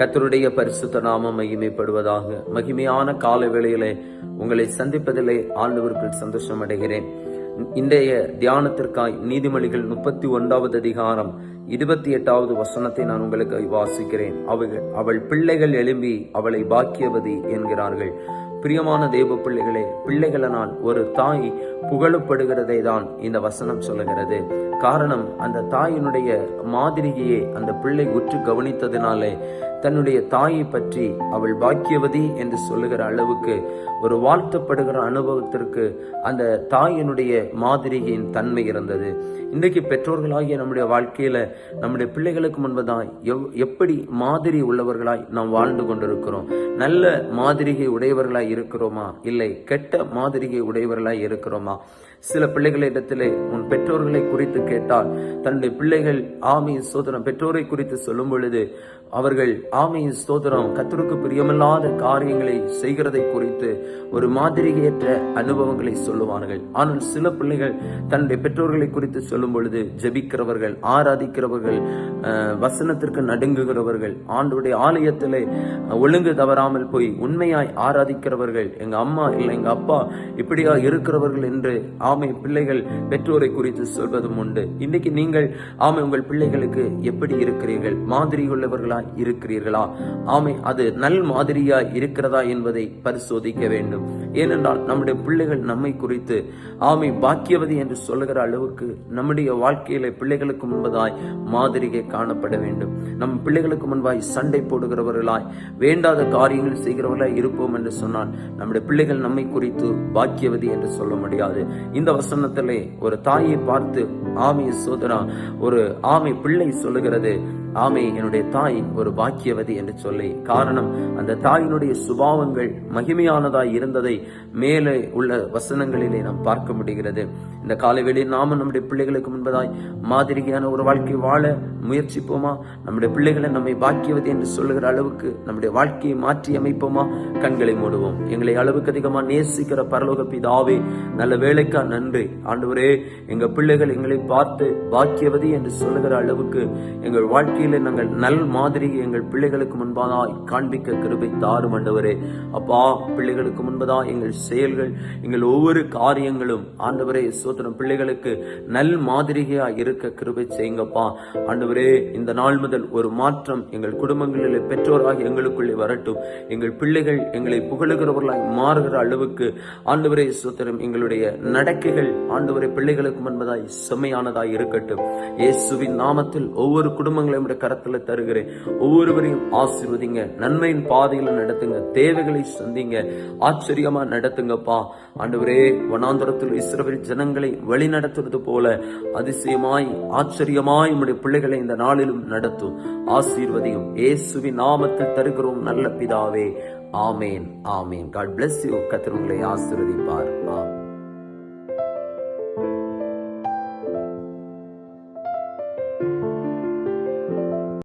கத்தருடைய பரிசுத்த நாமம் மகிமைப்படுவதாக. மகிமையான கால வேளையிலே உங்களை சந்திப்பதிலே ஆண்டவர்கள் சந்தோஷம் அடைகிறேன். இன்றைய தியானத்திற்காய் நீதிமொழிகள் முப்பத்தி ஒன்றாவது அதிகாரம் இருபத்தி எட்டாவது வசனத்தை நான் உங்களுக்கு வாசிக்கிறேன். அவள் அவள் பிள்ளைகள் எழும்பி அவளை பாக்கியவதி என்கிறார்கள். பிரியமான தேவ பிள்ளைகளே பிள்ளைகளனால் ஒரு தாய் புகழப்படுகிறதை தான் இந்த வசனம் சொல்லுகிறது. காரணம் அந்த தாயினுடைய மாதிரியே அந்த பிள்ளை உற்று கவனித்ததினாலே தன்னுடைய தாயை பற்றி அவள் பாக்கியவதி என்று சொல்லுகிற அளவுக்கு ஒரு வாழ்த்தப்படுகிற அனுபவத்திற்கு அந்த தாயினுடைய மாதிரியின் தன்மை இருந்தது. இன்றைக்கு பெற்றோர்களாகிய நம்முடைய வாழ்க்கையில நம்முடைய பிள்ளைகளுக்கு முன்பதாய் எவ் எப்படி மாதிரி உள்ளவர்களாய் நாம் வாழ்ந்து கொண்டிருக்கிறோம். நல்ல மாதிரிகை உடையவர்களாய் இருக்கிறோமா? இல்லை கெட்ட மாதிரிகை உடையவர்களாய் இருக்கிறோமா? சில பிள்ளைகளிடத்திலே உன் பெற்றோர்களை குறித்து கேட்டால் தன்னுடைய பிள்ளைகள் ஆமையின் சோதனம் பெற்றோரை குறித்து சொல்லும் பொழுது அவர்கள் ஆமையின் சோதனம் கத்தருக்கு பிரியமில்லாத காரியங்களை செய்கிறதை குறித்து ஒரு மாதிரிகையற்ற அனுபவங்களை சொல்லுவார்கள். ஆனால் சில பிள்ளைகள் தன்னுடைய பெற்றோர்களை குறித்து சொல்லும் பொழுது ஜபிக்கிறவர்கள் ஆராதிக்கிறவர்கள் வசனத்திற்கு நடுங்குகிறவர்கள் ஆண்டுடைய ஆலயத்திலே ஒழுங்கு தவறாமல் போய் உண்மையாய் ஆராதிக்கிறவர்கள் எங்க அம்மா இல்லை எங்க அப்பா இப்படியா இருக்கிறவர்கள் என்று ஆமை பிள்ளைகள் பெற்றோரை குறித்து சொல்வதும் உண்டு. இன்னைக்கு நீங்கள் ஆமை உங்கள் பிள்ளைகளுக்கு எப்படி இருக்கிறீர்கள்? மாதிரி உள்ளவர்களா இருக்கிறீர்களா? ஆமை அது நல் மாதிரியா இருக்கிறதா என்பதை பரிசோதிக்க வேண்டும். ஏனென்றால் நம்முடைய பிள்ளைகள் நம்மை குறித்து ஆமை பாக்கியவதி என்று சொல்லுகிற அளவுக்கு நம்முடைய வாழ்க்கையில பிள்ளைகளுக்கு முன்பதாய் மாதிரிகை காணப்பட வேண்டும். நம் பிள்ளைகளுக்கு முன்பாய் சண்டை போடுகிறவர்களாய் வேண்டாத காரியங்கள் செய்கிறவர்களாய் இருப்போம் என்று சொன்னால் நம்முடைய பிள்ளைகள் நம்மை குறித்து பாக்கியவதி என்று சொல்ல முடியாது. இந்த வசனத்திலே ஒரு தாயை பார்த்து ஆமை சோதனா ஒரு ஆமை பிள்ளை சொல்லுகிறது. ஆமை என்னுடைய தாய் ஒரு பாக்கியவதி என்று சொல்லி. காரணம் அந்த தாயினுடைய சுபாவங்கள் மகிமையானதாய் இருந்ததை மேலே உள்ள வசனங்களிலே நாம் பார்க்க முடிகிறது. இந்த காலைவெளியில் நாம நம்முடைய பிள்ளைகளுக்கு முன்பதாய் மாதிரியான ஒரு வாழ்க்கை வாழ முயற்சிப்போமா? நம்முடைய பிள்ளைகளை நம்மை பாக்கியவதி என்று சொல்லுகிற அளவுக்கு நம்முடைய வாழ்க்கையை மாற்றி அமைப்போமா? கண்களை மூடுவோம். எங்களை அளவுக்கு அதிகமாக நேசிக்கிற பரலோக பிதாவே நல்ல வேலைக்கா நன்றி. ஆண்டவரே எங்க பிள்ளைகள் எங்களை பார்த்து பாக்கியவதி என்று சொல்லுகிற அளவுக்கு எங்கள் வாழ்க்கை வாழ்க்கையில நாங்கள் நல் மாதிரி எங்கள் பிள்ளைகளுக்கு முன்பதாய் காண்பிக்க கிருபை தாரும் ஆண்டவரே. அப்பா பிள்ளைகளுக்கு முன்பதா எங்கள் செயல்கள் எங்கள் ஒவ்வொரு காரியங்களும் ஆண்டவரே சோதனம் பிள்ளைகளுக்கு நல் மாதிரியா இருக்க கிருபை செய்யுங்கப்பா. ஆண்டவரே இந்த நாள் முதல் ஒரு மாற்றம் எங்கள் குடும்பங்களில் பெற்றோராக எங்களுக்குள்ளே வரட்டும். எங்கள் பிள்ளைகள் எங்களை புகழுகிறவர்களாய் மாறுகிற அளவுக்கு ஆண்டவரே சோத்திரம் எங்களுடைய நடக்கைகள் ஆண்டவரை பிள்ளைகளுக்கு முன்பதாய் செம்மையானதாய் இருக்கட்டும். இயேசுவின் நாமத்தில் ஒவ்வொரு குடும்பங்களையும் உங்களுடைய கரத்துல தருகிறேன். ஒவ்வொருவரையும் ஆசிர்வதிங்க. நன்மையின் பாதையில நடத்துங்க. தேவைகளை சந்திங்க. ஆச்சரியமா நடத்துங்கப்பா. ஆண்டவரே வனாந்தரத்தில் இஸ்ரவேல் ஜனங்களை வழி நடத்துறது போல அதிசயமாய் ஆச்சரியமாய் உங்களுடைய பிள்ளைகளை இந்த நாளிலும் நடத்தும். ஆசீர்வதியும். இயேசுவின் நாமத்தில் தருகிறோம் நல்ல பிதாவே. ஆமேன். ஆமேன். காட் பிளஸ் யூ கத்திரங்களை ஆசிர்வதிப்பார். ஆமேன்.